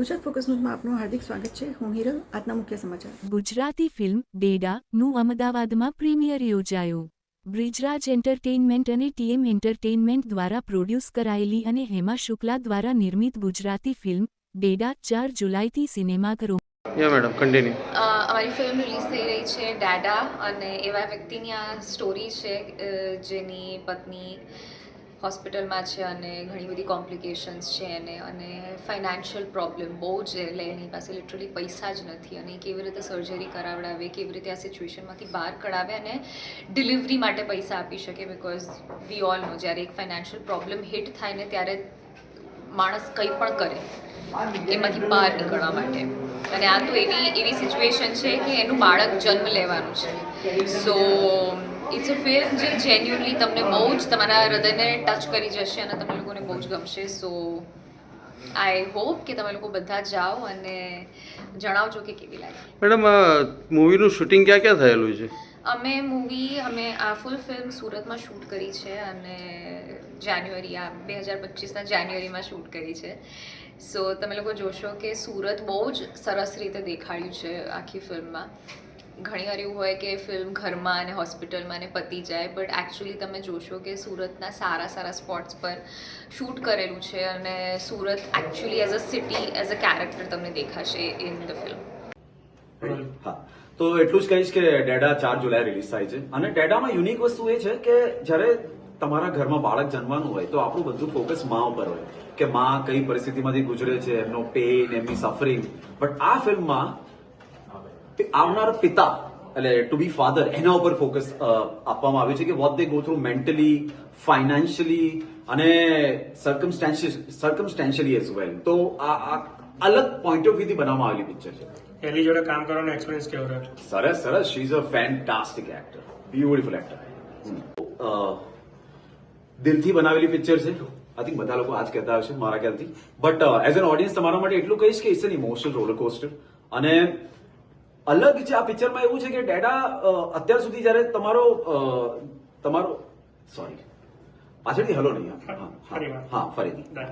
Gujarat focus ન્યૂઝમાં આપનું હાર્દિક સ્વાગત છે. હું હિરલ આજના મુખ્ય સમાચાર. ગુજરાતી ફિલ્મ ડેડાનું અમદાવાદમાં પ્રીમિયર યોજાયું. બ્રિજરાજ એન્ટરટેઇનમેન્ટ અને ટીએમ એન્ટરટેઇનમેન્ટ દ્વારા પ્રોડ્યુસ કરાયેલી અને હેમા શુક્લા દ્વારા નિર્મિત ગુજરાતી ફિલ્મ ડેડા ચાર જુલાઈથી સિનેમાઘરો મેડમ કન્ટિન્યુ અમારી ફિલ્મ રિલીઝ થઈ રહી છે ડેડા અને એવા વ્યક્તિની આ સ્ટોરી છે જેની પત્ની હોસ્પિટલમાં છે અને ઘણી બધી કોમ્પ્લિકેશન્સ છે એને અને ફાઇનાન્શિયલ પ્રોબ્લેમ બહુ જ એટલે એની પાસે લિટરલી પૈસા જ નથી અને કેવી રીતે સર્જરી કરાવડાવે, કેવી રીતે આ સિચ્યુએશનમાંથી બહાર કઢાવે અને ડિલિવરી માટે પૈસા આપી શકે. બિકોઝ વી ઓલ નો જ્યારે એક ફાઇનાન્શિયલ પ્રોબ્લેમ હિટ થાય ને ત્યારે માણસ કંઈ પણ કરે, એમાંથી બહાર નીકળવા માટે. અને આ તો એવી એવી સિચ્યુએશન છે કે એનું બાળક જન્મ લેવાનું છે. સો ઇટ્સ અ ફિલ્મ જે જેન્યુઅનલી તમને બહુ જ તમારા હૃદયને ટચ કરી જશે અને તમને લોકોને બહુ જ ગમશે. સો આઈ હોપ કે તમે લોકો બધા જાઓ અને જણાવજો કે કેવી લાગે. મેડમ મૂવીનું શૂટિંગ ક્યાં ક્યાં થયેલું છે? અમે મૂવી, અમે આ ફૂલ ફિલ્મ સુરતમાં શૂટ કરી છે અને જાન્યુઆરી, આ બે હજાર પચીસના જાન્યુઆરીમાં શૂટ કરી છે. સો તમે લોકો જોશો કે સુરત બહુ જ સરસ રીતે દેખાડ્યું છે આખી ફિલ્મમાં ઘણી વાર એવું હોય કે ફિલ્મ ઘરમાં અને હોસ્પિટલમાં ને પતી જાય બટ એકચ્યુઅલી તમે જોશો કે સુરતના સારા સારા સ્પોટ્સ પર શૂટ કરેલું છે અને Surat actually as a city as a character તમને દેખાશે ઇન ધ ફિલ્મ હા. તો એટલું જ કહીશ કે ડેડા ચાર જુલાઈ રિલીઝ થાય છે. અને ડેડામાં યુનિક વસ્તુ એ છે કે જ્યારે તમારા ઘરમાં બાળક જન્મવાનું હોય, તો આપણું બધું ફોકસ મા ઉપર હોય. કે મા કઈ પરિસ્થિતિમાંથી ગુજરે છે, એમનો પેઇન એમની સફરિંગ બટ આ ફિલ્મમાં આવનાર પિતા, એટલે ટુ બી ફાધર એના ઉપર ફોકસ આપવામાં આવ્યું છે કે what they go through mentally financially અને સર્કમસ્ટેન્શિયલી એઝ વેલ તો આ અલગ પોઈન્ટ ઓફ વ્યૂથી બનાવવામાં આવેલી પિક્ચર છે. એની જોડે કામ કરવાનો એક્સપિરિયન્સ કેવો રહ્યો? સરસ સરસ. She is a fantastic actor beautiful actor દિલથી બનાવેલી પિક્ચર છે. આઈ થિંક બધા લોકો આજ કહેતા હશે મારા ખ્યાલથી. બટ એઝ એન ઓડિયન્સ તમારા માટે એટલું કહીશ કે it's an emotional roller coaster અને અલગ છે આ પિક્ચરમાં એવું છે કે ડેડા અત્યાર સુધી જ્યારે તમારો તમારો સોરી પાછળથી હલો નહીં હા, હા ફરી ફરીથી.